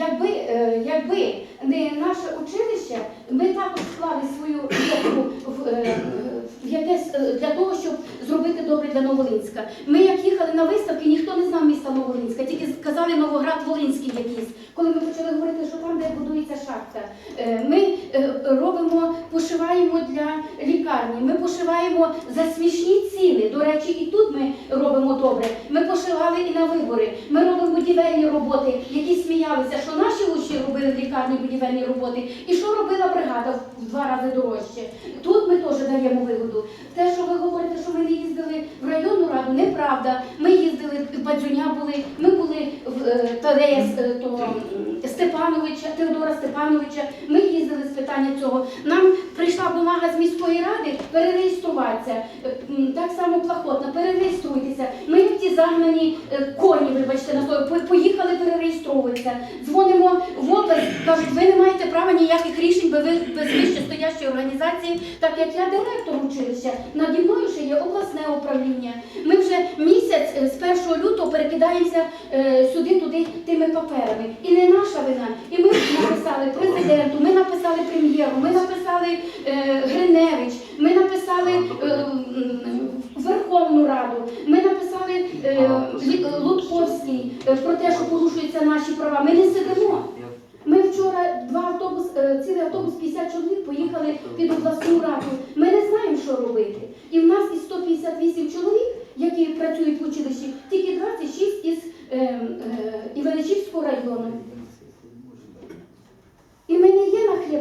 Якби, е, якби не наше училище, ми також склали свою руку в, е, в якесь е, для того, щоб зробити добре для Новолинська. Ми як їхали на виставки, ніхто не знав міста Новолинська, тільки сказали Новоград Волинський якийсь. Коли ми почали говорити, що там, де будується шахта, Е, ми е, робимо, пошиваємо для лікарні, ми пошиваємо за смішні ціни. До речі, і тут ми робимо добре. Ми пошивали і на вибори. Ми робимо будівельні роботи, які сміялися, що наші учні робили в лікарні будівельні роботи, і що робила бригада в два рази дорожче. Тут ми теж даємо вигоду. Те, що ви говорите, що ми не їздили в районну раду, неправда. Ми їздили Бадзюня були, ми були в е, того, м, Степановича, Теодора Степановича. Ми їздили з питання цього. Нам прийшла бумага з міської ради перереєструватися. Так само плахотна, перереєструйтеся. Ми як ті загнані е, коні, вибачте, на слово, поїхали перереєстровуватися. Дзвонимо в область, кажуть, ви не маєте права ніяких рішень без ви- без вище стоящої організації, так як я директор училища. Наді мною ще є обласне управління. Ми вже місяць е, з 1 лютого перекидаємося е, сюди, туди тими паперами. І не вина. І ми написали президенту, ми написали прем'єру, ми написали е, Гриневич, ми написали е, Верховну Раду, ми написали е, Лутковський е, про те, що порушуються наші права. Ми не сидимо. Ми вчора два автобус, е, цілий автобус 50 чоловік поїхали під обласну раду. Ми не знаємо, що робити. І в нас із 158 чоловік, які працюють в училищі, тільки 26 із е, е, Іваничівського району. І ми не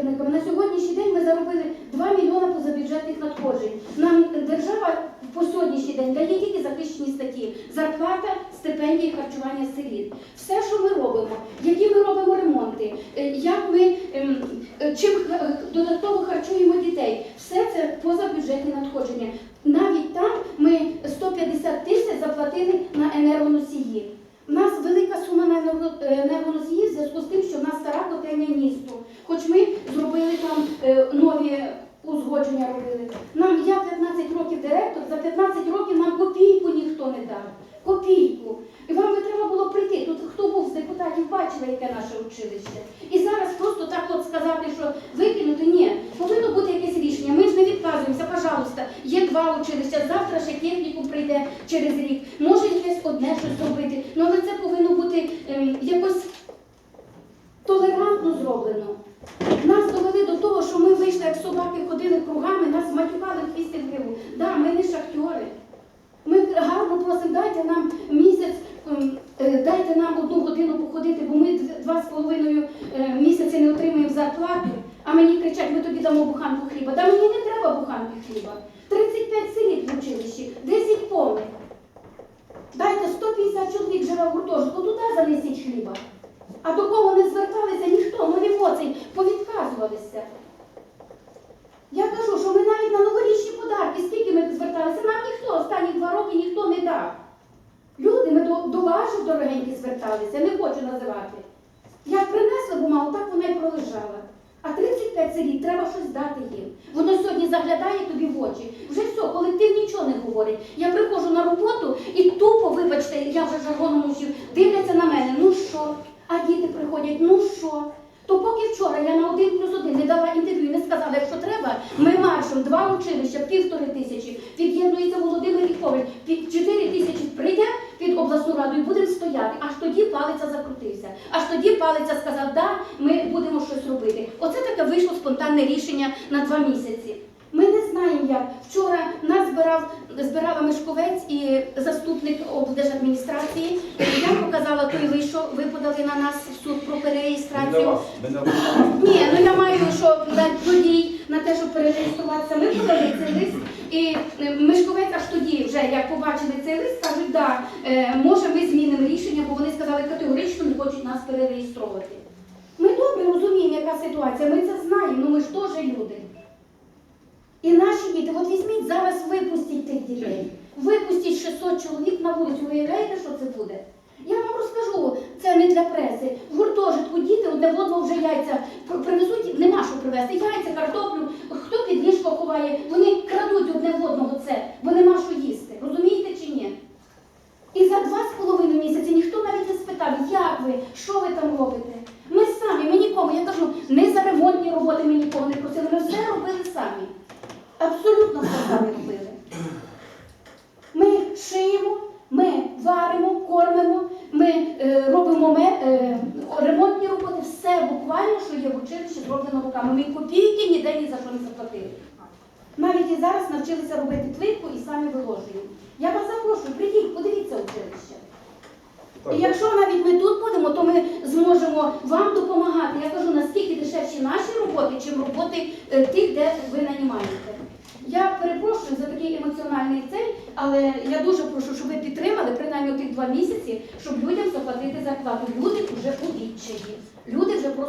є. На сьогоднішній день ми заробили 2 мільйони позабюджетних надходжень. Нам держава по сьогоднішній день дає тільки захищені статті: зарплата, стипендії, харчування сиріт. Все, що ми робимо, які ми робимо ремонти, е, як ми ем, е, чим додатково харчуємо дітей, все це позабюджетні надходження. Навіть там ми 150 тисяч заплатили на енергоносії. У нас велика сума на енерго- е, в зв'язку з тим, що в нас стара котельня місту. Хоч ми зробили там е, нові узгодження робили. Нам я 15 років директор, за 15 років нам копійку ніхто не дав. Копійку. І вам би треба було прийти. Тут хто був з депутатів, бачили, яке наше училище. І зараз просто так от сказати, що викинути, ні. Повинно бути якесь рішення. Ми ж не відказуємося, пожалуйста. Є два училища. Завтра ще технікум прийде через рік. Може якесь одне щось зробити. Ну але це повинно бути ем, якось толерантно зроблено. Нас довели до того, що ми вийшли, як собаки ходили кругами, нас матюкали хвісти в гриву. Да, ми не шахтери. Ми гарно просимо, дайте нам місяць, ем, е, дайте нам одну годину походити, бо ми дв- два з половиною е, місяці не отримуємо зарплати, а мені кричать, ми тобі дамо буханку хліба. Та мені не треба буханки хліба. 35 сиріт в училищі, 10 повних. Дайте 150 чоловік живе в гуртожитку, туди занесіть хліба. А до кого не зверталися ніхто, ну емоцій, повідказувалися. Я кажу, що ми навіть на новорічні подарки, скільки ми зверталися, нам ніхто останні два роки ніхто не дав. Люди, ми до, до ваших дорогеньких зверталися, не хочу називати. Як принесли бумагу, так вона й пролежала. А 35 сиріт, треба щось дати їм. Воно сьогодні заглядає тобі в очі. Вже все, колектив нічого не говорить. Я приходжу на роботу і тупо, вибачте, я вже жаргоном мусів, дивляться на мене, ну що? А діти приходять, ну що? То поки вчора я на один плюс один не дала інтерв'ю, не сказала, якщо треба, ми маршем два училища, півтори тисячі, під'єднується Володимир Вікович, під чотири тисячі прийде під обласну раду і будемо стояти. Аж тоді палиця закрутився. Аж тоді палиця сказав, да, ми будемо щось робити. Оце таке вийшло спонтанне рішення на два місяці. Ми не знаємо як. Вчора нас збирав, збирала Мишковець і заступник облдержадміністрації. Я показала той вийшов, ви подали на нас в суд про перереєстрацію. Ні, ну я маю, що на на те, щоб перереєструватися, ми подали цей лист. І е, Мишковець аж тоді, вже як побачили цей лист, кажуть, да, е, може ми змінимо рішення, бо вони сказали категорично не хочуть нас перереєстровувати. Ми добре розуміємо, яка ситуація, ми це знаємо, ну ми ж теж люди. І наші діти, от візьміть зараз випустіть тих дітей. Випустіть 600 чоловік на вулицю. Уявляєте, що це буде? Я вам розкажу, це не для преси. В гуртожитку діти одне в одного вже яйця привезуть, нема що привезти. Яйця, картоплю, хто під ліжко ховає, вони крадуть одне в одного це, бо нема що їсти. Розумієте чи ні? І за два з половиною місяці ніхто навіть не спитав, як ви, що ви там робите. Ми нікому. Я кажу, не за ремонтні роботи ми нікого не просили. Ми все робили самі. Абсолютно все робили. Ми шиємо, ми варимо, кормимо, ми е, робимо ме, е, ремонтні роботи, все буквально, що є в училищі, зроблено руками. Ми копійки ніде ні за що не заплатили. Навіть і зараз навчилися робити плитку і самі виложуємо. Я вас запрошую, прийдіть, подивіться училище. І якщо навіть ми тут будемо, то ми зможемо вам допомагати. Я кажу, наскільки дешевші наші роботи, чим роботи е, тих, де ви нанімаєте. Я перепрошую за такий емоціональний цей, але я дуже прошу, щоб ви підтримали принаймні тих два місяці, щоб людям заплатити зарплату. Люди вже у відчаї. Люди вже просто.